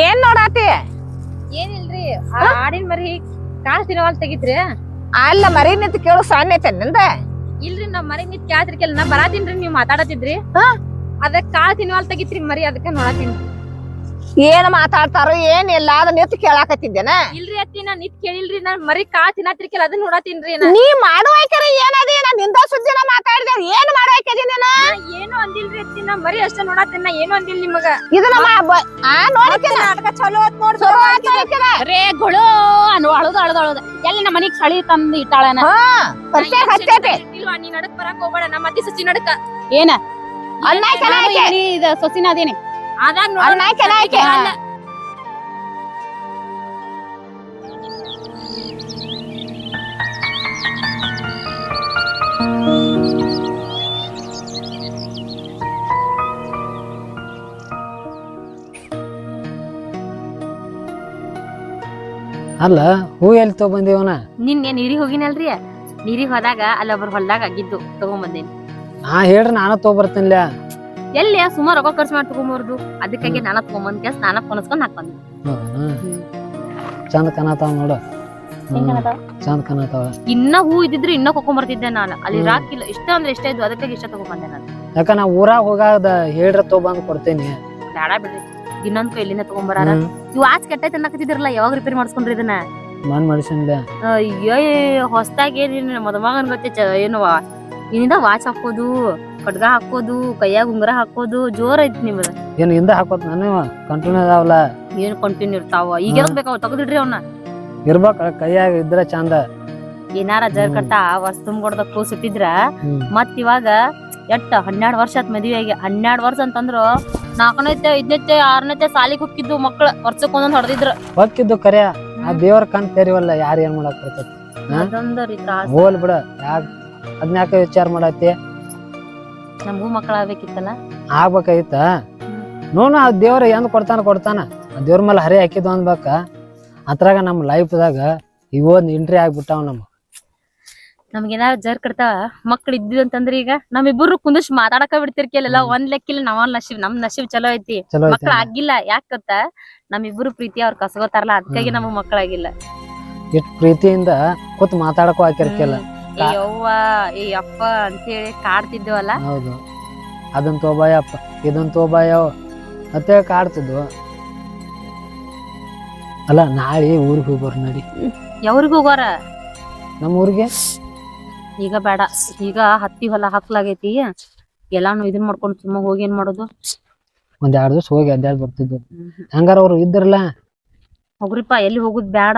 ಏನ್ ನೋಡಾತಿ? ಏನಿಲ್ರಿ ಆಡಿನ ಮರಿ ಕಾಳ್ ತಿನ್ನವಲ್ ತೆಗಿತ್ರಿ. ಅಲ್ಲ ಮರಿ ನಿಂತ ಕೇಳು ಸಣ್ಣ ಐತೆ ನಿಂದ. ಇಲ್ರಿ ನಾವ್ ಮರಿ ನಿಂತ್ ಕೇಳ್ತಿರ್ಕೆಲ್ ನಾ ಬರಾತೀನ್ರಿ ನೀವ್ ಮಾತಾಡತಿದ್ರಿ? ಅದಕ್ ಕಾಳ್ ತಿನ್ನವಲ್ ತೆಗಿತ್ರಿ ಮರಿ ಅದಕ್ಕ ನೋಡತೀನಿ ಏನ್ ಮಾತಾಡ್ತಾರೋ ಏನಿಲ್ಲ ಅದ ನಿಂತ ಕೇಳಾಕತ್ತಿದ್ದೇನ. ಇಲ್ರಿ ಅತ್ತಿ ನಾ ನಿತ್ ಕೇಳಿಲ್ರಿ ನಾ ಮರಿ ಕಾಳ್ ತಿನ್ನತ್ರಿಕೆಲ್ ಅದನ್ನ ನೋಡತೀನ್ರಿ ನಾ. ಮಾಡುವ ಏನದಿ ನಾ ನಿಂದ ಸುದ್ದಿನ ಮಾತಾಡಿದೆ ಏನ್ ಮಾಡುವಾಯ್ಕದಿ ನೀನ ನಾ ಏನು ಅಂದಿಲ್ರಿ ಅತ್ತಿ ನಾ ಮರಿ ಅಷ್ಟ ನೋಡತ್ತೀನಿ ನಾ ಏನು ಅಂದಿಲ್ಲ ನಿಮಗ. ಬ- ಆ ನಾಟಕ ಚಲೋ ಆತ್ ನೋಡ್ ಚಲೋ ಆತ್ ನೋಡಿಕೆನ. ರೇ ಗುಳು ಅನ್ ಅಳದ ಅಳದ ಅಳದ. ಎಲ್ಲಿ ನಮ್ಮ ಮನಿಗ್ ಚಳಿ ತಂದು ಇಟ್ಟಾಳನ? ಹಾ ಪರಿಚಯ ಹಚ್ಚೈತಿ. ಇಲ್ವಾ ನೀ ನಡಕ್ ಬರಕ್ ಹೋಗ್ಬೇಡ. ನಮ್ಮ ಅತ್ತಿ ಸಸಿ ನಡಕ. ಏನ? ಅನ್ನ ನಾನು ಚೆನ್ನಾಗಿ ಇಲ್ಲಿ ಇದ ಸೊಸಿನ ಅದೇನಿ. ಆದಾಗ ಅನ್ನ ಚೆನ್ನಾಗಿ ಅಲ್ಲ ಹೂ ಎಲ್ಲಿ ತಗೊಂಬಂದಿವನ ನಿನ್ಗೆ ನೀರಿಗೆ ಹೋಗಿನಲ್ರಿ? ನೀರಿಗೆ ಹೋದಾಗ ಅಲ್ಲೊಬ್ರು ಹೊಲ್ದಾಗ ಆಗಿದ್ದು ತಗೊಂಬಂದೇನಿ. ಹಾ ಹೇಳ್ರಿ ನಾನು ತಗೊಬರ್ತೀನಿಲ್ಲ ಎಲ್ಲಿ ಸುಮಾರು ರೊಕ್ಕ ಖರ್ಚು ಮಾಡಿ ತಗೊಂಬರ್ದು? ಅದಕ್ಕಾಗಿ ನಾನ ತಗೊಂಬಂದ್ ಕೆಲಸ ನಾನ ಕೊನಸ್ಕೊಂಡ್ ಹಾಕ್ ಬಂದೆ. ಚಂದ ಕನತಾವ ನೋಡು. ಚಂದ ಕನತಾವ. ಇನ್ನ ಹೂ ಇದ್ದಿದ್ರೆ ಇನ್ನ ಕೊಕೊಂಬರ್ತಿದ್ದೆ ನಾನು. ಅಲ್ಲಿ. ರಾಕಿಲ್ಲ ಇಷ್ಟ ಅಂದ್ರೆ ಇಷ್ಟ ಇದ್ದು ಅದಕ್ಕಾಗಿ ಇಷ್ಟ ತಗೊಂಬಂದೆ ನಾನು. ಯಾಕ ನಾ ಊರಾಗ ಹೋಗಾದ ಹೇಳ್ರ ತಗೊಂಬಂದ್ ಕೊಡ್ತೀನಿ. ಬೇಡ ಬಿಡ್ರಿ. ಇನ್ನೊಂದ್ ತಗೊಂಬರಾರ? ಹ್ಮ್, ಇವ್ ಆಚ್ ಕೆಟ್ಟೈತೆ ಅನ್ನಕತ್ತಿದ್ರಲ್ಲ ಯಾವಾಗ ರಿಪೇರ್ ಮಾಡಿಸ್ಕೊಂಡ್ರಿ ಇದನ್ನ? ನಾನ್ ಮಾಡಿಸಿಲ್ಲ ಅಯ್ಯೋ ಹೊಸ್ದಾಗ ಏನ್ ಮದುಮಗನ್ ಗೊತ್ತೈತೆ ಏನು ಇನ್ನಿಂದ ವಾಚ್ ಹಾಕೋದು ಕಡ್ಗ ಹಾಕೋದು ಕೈಯಾಗ ಉಂಗುರ ಹಾಕೋದು ಜೋರ್ ಐತಿ ನಿಮ್ದ. ಏನು ಹಿಂದ ಹಾಕೋದ್ ನಾನು ಕಂಟಿನ್ಯೂ ಅದಾವಲ್ಲ. ಏನು ಕಂಟಿನ್ಯೂ ಇರ್ತಾವ? ಈಗ ಯಾವಾಗ ಬೇಕಾವ ತಗದಿಡ್ರಿ ಅವ್ನ? ಇರ್ಬೇಕ ಕೈಯಾಗ ಇದ್ರ ಚಂದ ಏನಾರ ಜರ್ ಹ್ಮ್. ಕಟ್ಟ ವರ್ಷ ತುಂಬ್ಕೊಡ್ದ ಕೂಸಿಟ್ಟಿದ್ರ ಮತ್ ಇವಾಗ ಎಟ್ಟ ಹನ್ನೆರಡು ವರ್ಷ ಆತ್ ಮದ್ವೆಗೆ ಹನ್ನೆರಡು ವರ್ಷ ಅಂತಂದ್ರು ನಾಲ್ಕನೈತೆ ಐದನೇತೆ ಆರನೇತೆ ಸಾಲಿಗೆ ಹೊಕ್ಕಿದ್ದು ಮಕ್ಳ ವರ್ಷಕ್ಕೆ ಒಂದೊಂದು ಹೊಡೆದಿದ್ರು. ಹೊಕ್ಕಿದ್ದು ಕರೆ ಆ ದೇವ್ರ ಕಣ್ ತೆರಿವಲ್ಲ ಯಾರು ಏನ್ ಮಾಡಕ್ ಬರ್ತೈತಿ ಹಾ? ಅದೊಂದರಿ ತ್ರಾಸ. ಹೋಲ್ ಬಿಡ ಯಾಕ ಅದ್ನ್ಯಾಕ ವಿಚಾರ ಮಾಡತ್ತಿ. ನಮಗೂ ಮಕ್ಳ ಆಗ್ಬೇಕಿತ್ತಲ್ಲ ಆಗ್ಬೇಕಾಗಿತ್ತ ನೋಡು ಆ ದೇವ್ರ ಎಂದ್ ಕೊಡ್ತಾನ ಕೊಡ್ತಾನ. ಆ ದೇವ್ರ ಮೇಲೆ ಹರಿ ಹಾಕಿದ್ದು ಅನ್ಬೇಕ ಅದ್ರಾಗ ನಮ್ಮ ಲೈಫ್ದಾಗ ಇವೊಂದ್ ಎಂಟ್ರಿ ಆಗ್ಬಿಟ್ಟಾವ ನಮ್ ನಮ್ಗೇನಾರ ಜರ್ ಕಡ್ತಾವ ಮಕ್ಳು ಇದ್ದಿದ್ ಅಂತಂದ್ರ ಈಗ ನಮ್ಮಿಬ್ಬರು ಕುಂದಿಸ್ ಮಾತಾಡಕ ಬಿಡ್ತಿರ್ಕಿಲ್ಲ ಒಂದ್ ಲೆಕ್ಕಿಲ್ಲ ನಾವ್ ನಶೀಬ್ ನಮ್ ನಶೀಬ್ ಚಲೋ ಐತಿ. ಮಕ್ಳು ಆಗಿಲ್ಲ ಯಾಕ ಗೊತ್ತಾ? ನಮ್ಮಿಬ್ರು ಪ್ರೀತಿ ಅವ್ರ ಕಸಗೋತಾರಲ್ಲ ಅದಕ್ಕಾಗಿ. ನಮಗ್ ಮಕ್ಳಾಗಿಲ್ಲ ಇಟ್ ಪ್ರೀತಿಯಿಂದ ಕೂತ್ ಮಾತಾಡಕೂ ಹಾಕಿರ್ಕಿಲ್ಲ ಏ ಯವ್ವ ಏ ಅಪ್ಪ ಅಂತೇಳಿ ಕಾಡ್ತಿದ್ವಲ್ಲ ಹೌದು. ಅದನ್ ತೋಬಾಯಪ್ಪ ಇದನ್ ತೋಬಾಯವ್ ಮತ್ತೆ ಕಾಡ್ತಿದ್ವು. ಅಲ್ಲ ನಾಳೆ ಊರಿಗೆ ಹೋಗೋರ್ ನಡಿ. ಯಾವ್ರಿಗ್ ಹೋಗೋರ ನಮ್ಮ ಊರಿಗೆ? ಈಗ ಬೇಡ. ಈಗ ಹತ್ತಿ ಹೊಲ ಹಾಕ್ಲಾಗೈತಿ. ಎಲ್ಲಾನು ಇದನ್ ಮಾಡ್ಕೊಂಡು ಸುಮ್ಮ ಹೋಗಿ ಏನ್ ಮಾಡೋದು? ಒಂದ್ ಎರಡ್ ದಿವಸ ಹೋಗಿ ಅಡ್ಡಾಡ್ ಬರ್ತಿದ್ವು ಹಂಗಾರ ಅವ್ರು ಇದ್ರಲ್ಲ? ಹೋಗ್ರಿಪ್ಪ ಎಲ್ಲಿ ಹೋಗುದ್ ಬೇಡ.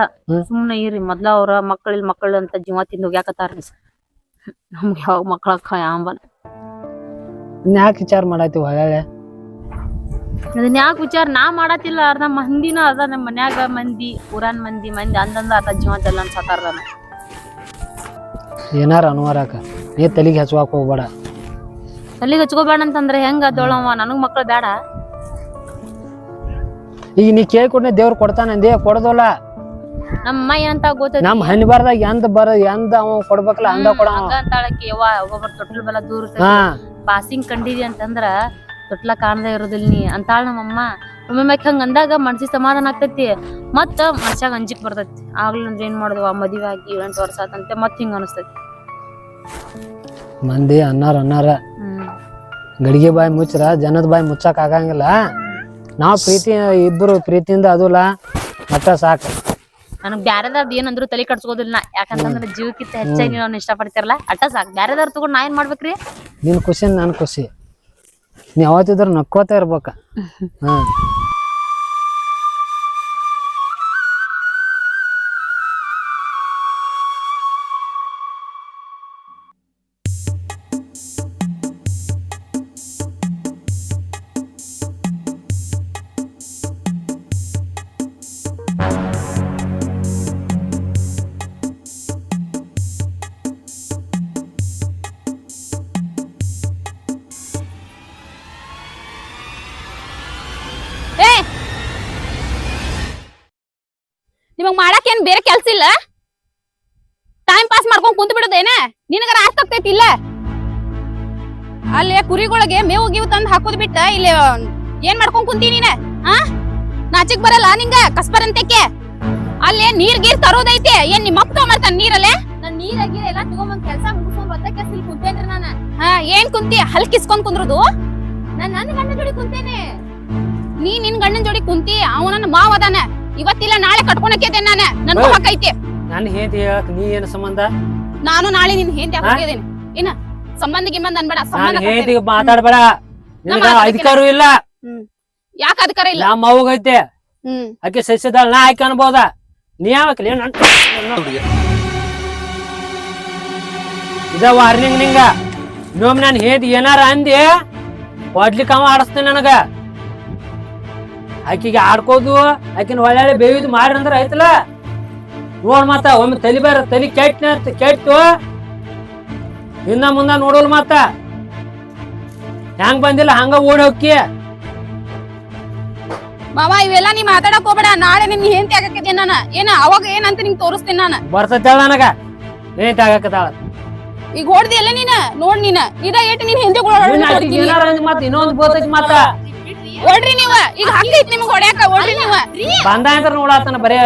ಸುಮ್ನೆ ಇರಿ. ಮೊದ್ಲ ಅವ್ರ ಮಕ್ಕಳಿಲ್ ಮಕ್ಕಳು ಅಂತ ಜೀವ ತಿಂದು ಹೋಗ್ಯಾಕತ್ತಾರ. ನಮ್ಗೆ ಯಾವ ಮಕ್ಕಳ ಯಾಂಬಲ್ ಯಾಕೆ ವಿಚಾರ ಮಾಡಾತಿ ಹೊಳೆ ಅದನ್ನ ಯಾಕೆ ವಿಚಾರ? ನಾ ಮಾಡತಿಲ್ಲ. ಅರ್ಧ ಮಂದಿನ ಅರ್ಧ ನಮ್ಮ ಮನ್ಯಾಗ ಮಂದಿ ಊರನ್ ಮಂದಿ ಮಂದಿ ಅಂದಂದ ಅರ್ಧ ಜೀವ ಜಲ್ಲ ಅನ್ಸತ್ತಾರ ಏನಾರ ಅನುವಾರಾಕ. ನೀ ತಲೆಗೆ ಹಚ್ವಾಕ್ ಹೋಗ್ಬೇಡ. ತಲೆಗೆ ಹಚ್ಕೋಬೇಡ ಅಂತಂದ್ರೆ ಹೆಂಗ ಅದೊಳವ ನನಗ್ ಮಕ್ಳು ಬೇಡ ಈಗ ನೀ ಕೇಳ್ಕೊಂಡೆ ದೇವ್ರು ಕೊಡ್ತಾನಂದೇ ಕೊಡೋದಲ್ಲ. ನಮ್ಮ ಅಮ್ಮ ಏನಂತ ಗೊತ್ತೈತಿ? ನಮ್ ಹನಿ ಬಾರ್ದಾಗ ಎಂದ ಬರ ಎಂದ ಅವ ಕೊಡ್ಬೇಕಲ್ಲ ಅಂದ ಕೊಡ ಹಂಗ ಅಂತಾಳಕ್ಕೆ ಯವ್ವ ಒಬ್ಬೊಬ್ರ ತೊಟ್ಲ ಬಲ ದೂರ ಪಾಸಿಂಗ್ ಕಂಡಿದಿ ಅಂತಂದ್ರ ತೊಟ್ಲ ಕಾಣದೇ ಇರೋದಿಲ್ಲ ನೀ ಅಂತಾಳ ನಮ್ಮಮ್ಮ ಒಮ್ಮೆ ಹಂಗ ಅಂದಾಗ ಮನ್ಸಿಗೆ ಸಮಾಧಾನ ಆಗ್ತೈತಿ. ಮತ್ತ ಮನ್ಸಾಗ ಅಂಜಿಕ್ ಬರ್ತೈತಿ. ಆಗ್ಲಿಲ್ಲ ಅಂದ್ರೆ ಏನ್ ಮಾಡುದು? ಮದುವೆ ಆಗಿ ಎಂಟು ವರ್ಷ ಆತಂತೆ ಮತ್ ಹಿಂಗ ಅನಸ್ತೈತಿ. ಮಂದಿ ಅನ್ನಾರ ಅನ್ನಾರ. ಹ್ಮ್. ಗಡಿಗೆ ಬಾಯಿ ಮುಚ್ಚರ ಜನದ ಬಾಯಿ ಮುಚ್ಚಕ್ ಆಗಂಗಿಲ್ಲ. ನಾವ್ ಪ್ರೀತಿ ಇಬ್ರು ಪ್ರೀತಿಯಿಂದ ಅದುಲ್ಲ ಮತ್ತ ಸಾಕು. ನನಗ್ ಬ್ಯಾರೆದಾರ್ದ ಏನಂದ್ರು ತಲೆ ಕಟ್ಸ್ಕೋದಿಲ್ಲ ಯಾಕಂತಂದ್ರೆ ಯಾಕಂತಂದ್ರ ಜೀವಕ್ಕಿಂತ ಹೆಚ್ಚಾಗಿ ನೀವು ಅವ್ನ ಇಷ್ಟಪಡ್ತಿರಲ್ಲ ಅಟ್ಟ ಸಾಕ್. ಬ್ಯಾರೆದಾರ್ ತಗೊಂಡ್ ನಾ ಏನ್ ಮಾಡ್ಬೇಕ್ರಿ? ನಿನ್ ಖುಷಿ ನನ್ ಖುಷಿ. ನೀ ಯಾವತ್ತಿದ್ರು ನಕ್ಕೋತ ಇರ್ಬೇಕ. ಹಾ. ಇಲ್ಲ? ಟೈಮ್ ಪಾಸ್ ಮಾಡ್ಕೊಂಡ್ ಕುಂತ ಬಿಡೋದೇನ ನಿನಗರ ಆಗ್ತೈತಿ ಇಲ್ಲ? ಅಲ್ಲಿ ಕುರಿಗಳಿಗೆ ಮೇವು ಗೀವು ತಂದ್ ಹಾಕೋದ್ ಬಿಟ್ಟ ಇಲ್ಲಿ ಏನ್ ಮಾಡ್ಕೊಂಡ್ ಕುಂತಿ ನೀನ? ಆ? ನಾಚಿಕ್ ಬರಲ್ಲ ನಿಂಗ ಕಸ್ಪರಂತಕ್ಕೆ ಅಲ್ಲೇ ನೀರ್ ಗೀರ್ ತರೋದೈತೆ ಏನ್ ನಿಮ್ಮ ಅಪ್ಪ ತಗೊಂಬರ್ತಾನ ನೀರಲ್ಲೇ? ನಾನ್ ನೀರ ಗೀರ ಎಲ್ಲಾ ತಗೊಂಬಂದ್ ಕೆಲ್ಸ ಮುಗಿಸ್ಕೊಂಡ್ ಬತ್ತ ಕೆಲ್ಸ ಇಲ್ಲಿ ಕುಂತೇನ್ರಿ ನಾನ. ಹಾ ಏನ್ ಕುಂತಿ? ಹಲ್ ಕಿಸ್ಕೊಂಡ್ ಕುಂದ್ರದು? ನಾನ್ ನನ್ನ ಗಂಡ ಜೋಡಿ ಕುಂತೇನೆ. ನೀ ನಿನ್ ಗಂಡನ್ ಜೋಡಿ ಕುಂತಿ ಅವ ನನ್ನ ಮಾವ ಅದಾನ. ಇವತ್ತಿಲ್ಲ ನಾಳೆ ಕಟ್ಕೊಳಕ್ಕೆ ನಾನೇ. ನನ್ನ ಏ. ಹಕ್ಕೈತಿ ನಾನು ಹೇಳಕ್ ನೀ ಏನು ಸಂಬಂಧ? ನಾನು ನಾಳೆ ನಿನ್ ಹೆಂಡತಿ? ಹಾಕಿದ್ದೇನೆ ಏನ ಸಂಬಂಧ ಗಿಂಬಂಧ ಅನ್ಬೇಡ ನಾನು ಸಂಬಂಧ ಹೇಂತಿ ಮಾತಾಡ್ಬೇಡ. ನಿನಗ ಮಾತಾಡ್ತೀನಿ. ಅಧಿಕಾರ ಇಲ್ಲ. ಯಾಕ ಅಧಿಕಾರ ಇಲ್ಲ? ನಮ್ಮ ಅವ್ಗೈತೆ ಹ್ಮ್. ಆಕೆ ಸಸ್ಯದಾಳ ನಾ ಆಕೆ ಅನ್ಬೋದ. ನೀ ಯಾವಕ್ಲಿ ಇದ ವಾರ್ನಿಂಗ್ ನಿಂಗ. ನೋಮ್ ನಾನು ಹೇಂತಿ ಏನಾರ ಅಂದಿ ಕೊಡ್ಲಿಕ್ಕೆ ಅವ ಆಡಿಸ್ತೀನಿ ನನಗ. ಆಕಿಗೆ ಆಡ್ಕೋದು ಆಕಿನ ಒಳ್ಳೆ ಬೇವಿದ್ ಮಾಡ್ರಿ ಅಂದ್ರೆ ಆಯ್ತಲ್ಲ? ನೋಡ್ ಮಾತ ಒಮ್ಮೆ ತಲಿ ಬೇರ ತಲಿ ಕೆಟ್ಟ ಕೆಟ್ಟು ಹಿಂದ ಮುಂದ ನೋಡೋಲ್ ಮಾತ. ಹೆಂಗ್ ಬಂದಿಲ್ಲ ಹಂಗ ಓಡಿ ಹೋಕ್ಕಿ. ಮಾವ ಇವೆಲ್ಲ ನೀ ಮಾತಾಡಕ್ ಹೋಗ್ಬೇಡ. ನಾಳೆ ನಿನ್ ಹೆಂಡತಿ ಆಗಕ್ಕೆ ನಾನು ಏನ ಅವಾಗ ಏನಂತ ನಿಮ್ಗೆ ತೋರಿಸ್ತೀನಿ ನಾನು. ಬರ್ತದ ನನಗ. ಹೆಂಡತಿ ಆಗಕ್ಕದಾಳ ಈಗ ಹೊಡ್ದಿ ಎಲ್ಲ ನೀನ? ನೋಡ್ ನೀನ. ಇದ ಏಟ್ ನೀನ್ ಹಿಂದೆ ಇನ್ನೊಂದು ಅಂದ್ ಮಾತಾ ಇನ್ನೊಂದ್ ಬೋತೈತಿ ಮತ್ತ ಓಡ್ರಿ ನೀವ. ಈಗ ಹಕ್ಕೈತಿ ನಿಮ್ಗೆ ಹೊಡ್ಯಾಕ ಓಡ್ರಿ ನೀವ. ಬಂದ ಅಂತ ನೋಡಾತನ ಬರೇ.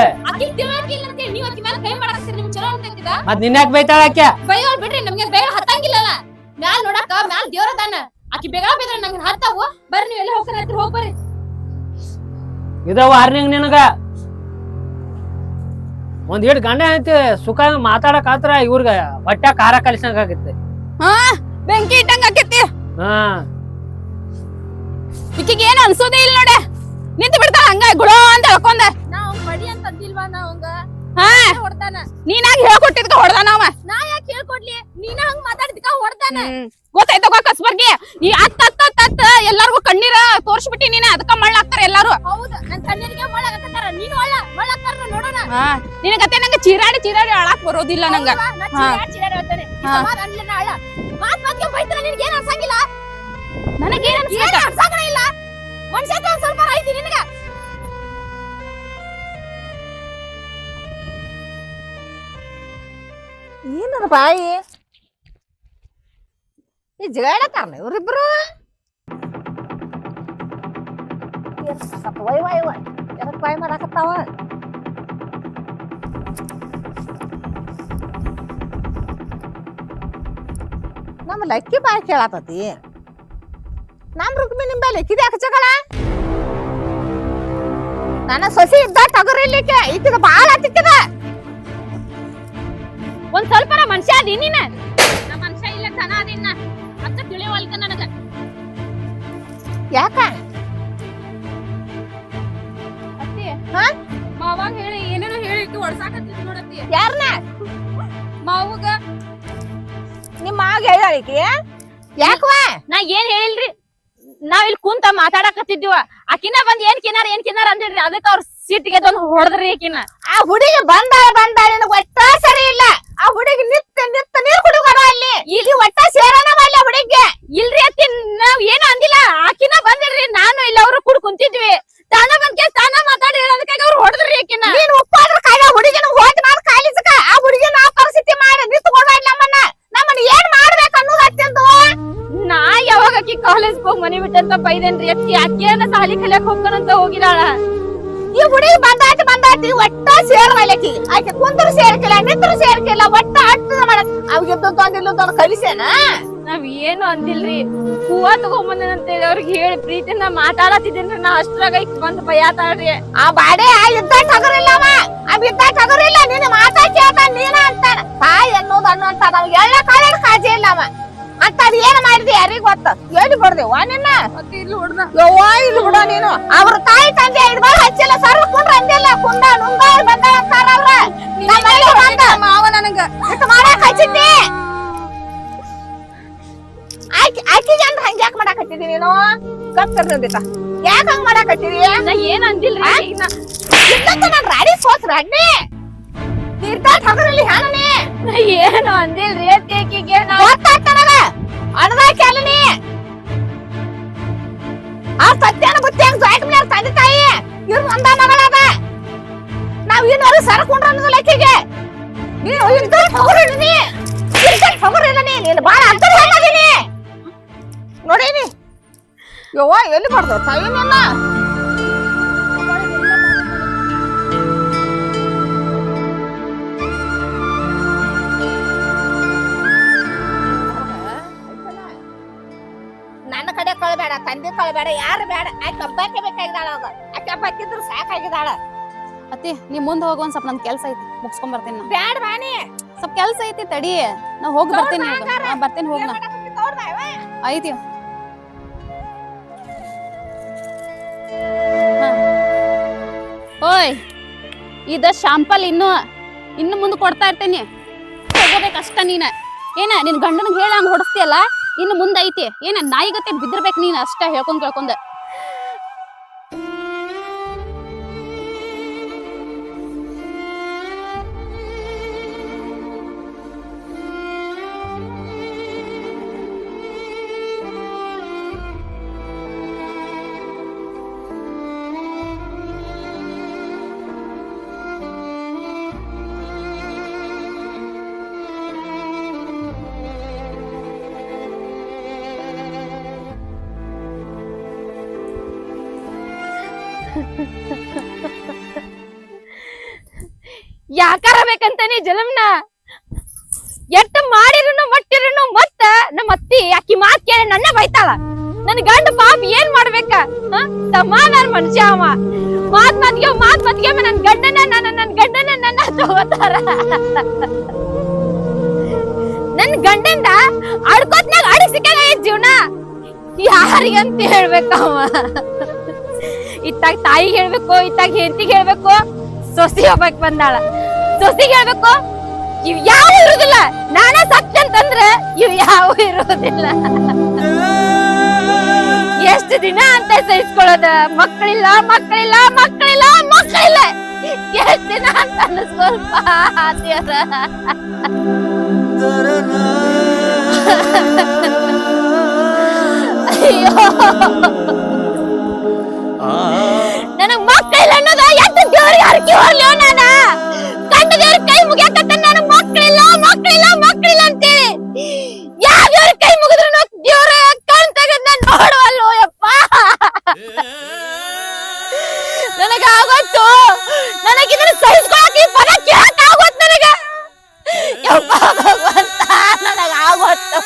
ಮತ್ ನಿನ್ಯಾಕ್ ಬೈತಾಳ ಆಕೆ? ಬೈಯೋಳ್ ಬಿಡ್ರಿ ನಮ್ಗೆ ಬೇಗ ಹತ್ತಂಗಿಲ್ಲಲ್ಲ. ಮ್ಯಾಲ್ ನೋಡಾಕ ಮ್ಯಾಲ್ ದೇವ್ರ ಅದಾನ. ಆಕಿ ಬೇಗ ಬೇಗ ನಂಗೆ ಹತ್ತಾವು ಬರ್ರಿ ನೀವು ಎಲ್ಲ ಹೋಗ್ತಾರ ಹತ್ರ ಹೋಗ್ ಬರ್ರಿ. ಇದ ವಾರ್ನಿಂಗ್ ನಿನಗ? ಒಂದ್ ಹಿಡ್ ಗಂಡ ಐತಿ ಸುಖ ಮಾತಾಡಕ್ ಆತ್ರ ಇವ್ರಿಗ ಹೊಟ್ಟೆ ಖಾರ ಕಲಿಸಂಗ ಆಗತ್ತೆ ಹಾ ಬೆಂಕಿ ಇಟ್ಟಂಗ ಆಕೈತಿ. ಹಾ. ಈಕಿಗೆ ಏನ್ ಅನ್ಸೋದೇ ಇಲ್ಲ ನೋಡೆ. ನಿಂತು ಬಿಡ್ತಾಳ ಹಂಗ ಗುಡೋ ಅಂತ ಹೇಳ್ಕೊಂಡ. ನಾವ್ ಮಡಿ ಅಂತ ಅಂದಿಲ್ವಾ ನಾ ಅವಂಗ? ಹಾ. ಹೊಡ್ತಾನ? ನೀನಾಗ ಹೇಳ್ಕೊಟ್ಟಿದ್ಕ ಹೊಡ್ದ ಅವ. ನಾ ಯಾಕೆ ಹೇಳ್ಕೊಡ್ಲಿ? ನೀನ ಹಂಗ್ ಮಾತಾಡಿದ್ಕ ಹೊಡ್ತಾನ ಗೊತ್ತಾಯ್ತವ ಕಸ್ಬರ್ಗಿ. ಈ ಅತ್ತ ಅತ್ತ ಅತ್ತ ಅತ್ತ ಎಲ್ಲಾರ್ಗು ಕಣ್ಣೀರ ತೋರ್ಸ್ಬಿಟ್ಟಿ ನೀನ ಅದಕ್ಕ ಮಳ್ಳಾಕ್ತಾರ ಎಲ್ಲಾರು. ಹೌದು ನನ್ ಕಣ್ಣೀರಿಗೆ ಮಳ್ಳಾಕ್ತಾರ. ನೀನು ಒಳ್ಳ ಮಳ್ಳಾಕ್ತಾರ ನೋಡೋಣ. ಹಾ. ನಿನಗತ್ತೆ ನಂಗ ಚೀರಾಡಿ ಚೀರಾಡಿ ಅಳಾಕ್ ಬರೋದಿಲ್ಲ ನಂಗ. ಚಿರಾಡ್ ಚಿರಾಡ್ ಹೇಳ್ತಾನೆ. ಮಾತ್ ಮಾತ್ಗೆ ಬೈತಾರ ನಿನ್ಗೆ ಏನ್ ಅನ್ಸಂಗಿಲ್ಲ? ನನಗೇನ್ ಅನ್ಸಂಗನೇ ಇಲ್ಲ? ಮನುಷ್ಯತ್ವ ಸ್ವಲ್ಪ ಐತಿ ನಿನಗ. ಏನದ ಬಾಯಿ? ಈ ಜಗಳತ್ತಾರಲ್ಲ ಇವ್ರಿಬ್ರು? Why why why. ಎದಕ್ ಬಾಯಿ ಮಾಡಾಕತ್ತಾವ? ನಮ್ಮ ಲಕ್ಕಿ ಬಾಯಿ ಕೇಳಾತತಿ ನಮ್ ರುಕ್ಮಿ ನಿಂಬಲ್ಲಿ ಲೆಕ್ಕಿದೆ ಯಾಕೆ ಜಗಳ ನನ್ನ ಸೊಸಿ ಇದ್ದ ತಗರಿಲಿಕ್ಕೆ ಈಕಿದ ಬಾಳ ಹತ್ತಿಕ್ಕದ ಒಂದ್ ಸ್ವಲ್ಪ ಮನುಷ್ಯ ಅದಿ ನೀನ. ಮನುಷ್ಯ ಇಲ್ಲ ದನ ಅದಿನ್ನ ಅತ್ತ ತಿಳಿವಲ್ಕ ನನಗ. ಯಾಕ? ಅತ್ತಿ ಹಾ? ಮಾವಾಗ ಹೇಳಿ ಏನೇನೋ ಹೇಳಿ ಹೊಡ್ಸಾಕತ್ತಿದ್ ನೋಡತ್ತಿ ಯಾರನ್ನ ಮಾವಗ. ನಿಮ್ಮ ಮಾವಾಗ ಹೇಳಿಕಿ ಯಾಕವ ನಾ ಏನ್ ಹೇಳಿಲ್ರಿ? ನಾವ್ ಇಲ್ಲಿ ಕುಂತ ಮಾತಾಡಕತ್ತಿದ್ವ ಆಕಿನ ಬಂದ್ ಏನ್ ಕಿನಾರ ಏನ್ ಕಿನಾರ ಅಂದಿಲ್ರಿ. ಅದಕ್ಕ ಅವ್ರ ಸೀಟ್ಗೆ ಒಂದು ಹೊಡೆದ್ರಿ ಆಕಿನ. ಆ ಹುಡುಗಿ ಬಂದ ಬಂದ ಒಟ್ಟ ಸರಿ ಇಲ್ಲ. ಆ ಹುಡುಗಿ ನಿತ್ತ ನಿತ್ತ ನೀರ್ ಕುಡುಗ ಅಲ್ಲಿ. ಇಲ್ಲಿ ಒಟ್ಟ ಸೇರಣ ಮಾಡ್ಲಿ ಹುಡುಗಿಗೆ ಇಲ್ರಿ ಅತ್ತಿ ನಾವ್ ಏನು ಅಂದಿಲ್ಲ ಆಕಿನ ಬಂದಿಲ್ರಿ ನಾನು ಇಲ್ಲ ಅವ್ರು ಕುಡ್ ಕುಂತಿದ್ವಿ ತಾನ ಬಂದ್ಕೆ ತಾನ ಮಾತಾಡಿ ಅದಕ್ಕಾಗಿ ಅವ್ರು ಹೊಡೆದ್ರಿ ಆಕಿನ ನೀನ್ ಉಪ್ಪಾದ್ರ ಕಾಯ ಹುಡುಗಿನ ಹೋಟ್ ಮಾಡ್ ಕಾಲಿಸಕ ಆ ಹುಡುಗಿನ ಆ ಪರಿಸ್ಥಿತಿ ಮಾಡಿ ನಿಂತ್ಕೊಂಡ್ ನಮ್ಮನ್ನ ನಮ್ಮನ್ನ ಏನ್ ಮಾಡ್ಬೇಕು ಅನ್ನೋದು ಅತ್ಯಂತ ನಾ ಯಾವಾಗ ಆಕಿ ಕಾಲೇಜ್ ಹೋಗಿ ಮನಿ ಬಿಟ್ಟಂತ ಬೈದೇನ್ರಿ? ಅಕ್ಕಿ ಆಕಿಯನ್ನ ಸಾಲಿ ಕಲಿಯಕ್ ಹೋಗ್ತಾನಂತ ಹೋಗಿದಾಳ ಈ ಹುಡುಗಿ ಬಂದಾಯ್ತು ಬಂದಾತಿ ಒಟ್ಟ ಸೇರ್ವಲ್ಲಕಿ ಆಕೆ ಕುಂದ್ರು ಸೇರ್ಕಿಲ್ಲ ನಿಂತ್ರು ಸೇರ್ಕಿಲ್ಲ ಒಟ್ಟ ಅಟ್ಟದ ಮಾಡ ಅವ್ಗೆ ಇದ್ದದ್ದು ಅಂದಿಲ್ಲದ್ದು ಕಲಿಸೇನ ನಾವ್ ಏನು ಅಂದಿಲ್ರಿ. ಹೂವ ತಗೊಂಬಂದನಂತ ಅವ್ರಿಗೆ ಹೇಳಿ ಪ್ರೀತಿನ ಮಾತಾಡತಿದ್ದೀನಿ ನಾ. ಅಷ್ಟ್ರಾಗ ಬಂದ್ ಬೈಯಾತಾಳ್ರಿ. ಆ ಬಾಡೆ ಆ ಇದ್ದ ಟಗರಿಲ್ಲ ಆ ಬಿದ್ದ ಟಗರಿಲ್ಲ. ನೀನು ಮಾತಾ ಕೇಳ್ತಾನ ನೀನ ಅಂತಾನ. ತಾಯಿ ಅನ್ನೋದು ಅನ್ನೋ ಅಂತ ನಾವ್ ಎಲ್ಲ ಕಾಲ ಕಾಜಿ ಇಲ್ಲವ ಅಂತ ಅದ್ ಏನ್ ಮಾಡಿದಿ ಯಾರಿಗ್ ಗೊತ್ತ? ಎಲ್ಲಿ ಬಡ್ದೇವ ನಿನ್ನ? ಯವ್ವ ಇಲ್ಲಿ ಬಿಡೋ ನೀನು. ಅವ್ರ ತಾಯಿ ತಂದೆ ಬಾಳ ಹಚ್ಚಿಲ್ಲ. ಸರ್ ಕುಂಡ್ರ ಅಂದಿಲ್ಲ. ಕುಂಡ ನುಂಗ ಬಂದ ಅಂತಾರ ಅವ್ರ. ಮಾವ ನನಗ. ಮಾಡಾಕ್ ಹಚ್ಚಿದ್ದಿ. ಆಕಿ ಆಕಿಗೆ ಅಂದ್ರೆ ಯಾಕೆ ಮಾಡಾಕ ಹಚ್ಚಿದಿ ನೀನು? ಯಾಕ ಹಂಗ ಮಾಡಾಕ್ ಹಚ್ಚಿದಿ ಏನ್ ಅಂದಿಲ್ಲ ನಾನ್ ರಾಡಿ ಸೋಸ್ರ ರಾಡ್ನಿ ತೀರ್ಥ ಏನು ಅಂದಿಲ್ರಿ ಅತ್ತಿ ಆಕಿಗೆ ನಾ ಗೊತ್ತಾಯ್ತ ನನಗ ಅಣದ ಕೆಲನಿ ಆ ಸತ್ಯನ ಹಂಗ್ ಜಾಯ್ಟ್ ತಂದೆ ತಾಯಿ? ಇವ್ರು ಒಂದ ಮಗಳದ. ನಾವ್ ಇನ್ನೊರು ಸರಕೊಂಡ್ರ ಅನ್ನೋದು ಲೆಕ್ಕಿಗೆ ನೀನು ಇದ್ದ ಠಗರಿಲ್ನಿ ಇದ್ದ ಠಗರಿಲ್ಲನಿ ನೀನು ಬಾಳ ಅಂತರ್ ಹೇಳದೀನಿ ನೋಡೀನಿ. ಯವ್ವ, ಎಲ್ಲಿ ಬರ್ತಾವ ತಾಯಿ ಬೇಡ ಯಾರು ಬೇಡ. ಆಕೆ ಒಬ್ಬಾಕೆ ಬೇಕಾಗಿದ್ದಾಳ ಅದ ಆಕೆ ಒಬ್ಬಾಕಿದ್ರು ಸಾಕಾಗಿದ್ದಾಳ. ಅತ್ತಿ ನೀ ಮುಂದೆ ಹೋಗು ಒಂದ್ ಸ್ವಲ್ಪ ನನ್ ಕೆಲ್ಸ ಐತಿ. ಮುಗಿಸ್ಕೊಂಡ್ ಬರ್ತೀನಿ ಬೇಡ ಬ್ಯಾಡ ಬಾನಿ ಸ್ವಲ್ಪ ಕೆಲ್ಸ ಐತಿ ತಡಿ. ನಾ ಹೋಗಿ ಬರ್ತೀನಿ? ಬರ್ತೀನಿ ಹೋಗ್ ನಾ. ಐತಿ. ಓಯ್ ಇದ ಶಾಂಪಲ್ ಇನ್ನು ಇನ್ನು ಮುಂದೆ ಕೊಡ್ತಾ ಇರ್ತೇನೆ. ತಗೋಬೇಕಷ್ಟ ನೀನ. ಏನ ನಿನ್ ಗಂಡನಿಗೆ ಹೇಳ ಹಂಗ ಹೊಡಸ್ತಿಯಲ್ಲ? ಇನ್ನು ಮುಂದೈತಿ. ಏನ ನಾಯಿಗತೆ ಬಿದ್ದಿರ್ಬೇಕು ನೀನ್ ಅಷ್ಟ ಹೇಳ್ಕೊಂಡ್ ಕೇಳ್ಕೊಂಡ್. ಯಾಕಾರ ಬೇಕಂತಾನೆ ಜಲಮ್ನ? ಎಟ್ಟ ಮಾಡಿರನು, ಮಟ್ಟಿರನು, ಮತ್ತ ನಮ್ಮ ಅತ್ತಿ ಆಕಿ ಮಾತ್ ಕೇಳಿ ನನ್ನ ಬೈತಾಳ. ನನ್ ಗಂಡ ಪಾಪ ಏನ್ ಮಾಡ್ಬೇಕ? ಸಮಾನ ಮನುಷ್ಯ ಅವ. ಮಾತ್ ಮತ್ಗೆ ಮಾತ್ ಮತ್ಗೆ ನನ್ ಗಂಡನ, ನನ್ನ, ನನ್ ಗಂಡನ ನನ್ನ ತಗೋತಾರ. ನನ್ ಗಂಡಂದ ಅಡ್ಕೋತ್ನಾಗ ಅಡಿಸಿಕ ಜೀವನ. ಯಾರಿಗಂತ ಹೇಳ್ಬೇಕವ? ಇತ್ತಾಗ ತಾಯಿಗೆ ಹೇಳ್ಬೇಕು, ಇತ್ತಾಗ ಹೆಂಡತಿಗೆ ಹೇಳ್ಬೇಕು, ಸೊಸಿ ಹೋಗ್ಬೇಕು ಬಂದಾಳ. ಸೊಸಿಗೆ ಹೇಳ್ಬೇಕು, ಇವ್ ಯಾವ ಇರುದಿಲ್ಲ. ಸತ್ಯ ಅಂತಂದ್ರೆ ಇವ್ ಯಾವ ಇರುವುದಿಲ್ಲ ಎಷ್ಟು ದಿನ ಅಂತ ಸಹಿಸ್ಕೊಳ್ಳೋದ? ಮಕ್ಕಳಿಲ್ಲ ಮಕ್ಕಳಿಲ್ಲ ಮಕ್ಕಳಿಲ್ಲ ಮಕ್ಕಳಿಲ್ಲ ಎಷ್ಟು ದಿನ ಅಂತ ದೇವ್ರ ಅಯ್ಯೋ. ಮಕ್ಕಳಿಲ್ಲ ಅನ್ನೋದ ಎಷ್ಟು ದೇವ್ರಿಗೆ ಹರಕೆ ನಾನ ಕೈ ಮುಗಿಯಕತ್ತ ನನಗ್ ಮಕ್ಕಳಿಲ್ಲ ಮಕ್ಕಳಿಲ್ಲ ಮಕ್ಕಳಿಲ್ಲ ಅಂತೇಳಿ. ಯಾವ ಕೈ ಮುಗಿದ್ರು ದೇವ್ರ ಕಣ್ ತೆಗೆದ್ ನಾನು ನೋಡುವಲ್ಲೋ ಯಪ್ಪ. ನನಗ ಆಗೋತ್ತು ನನಗ ಇದನ್ನ ಸಹಿಸ್ಕೊಳಕ್ ಈ ಪದ ನನಗ. ಯಪ್ಪ ಭಗವಂತ ನನಗ ಆಗೋತ್ತು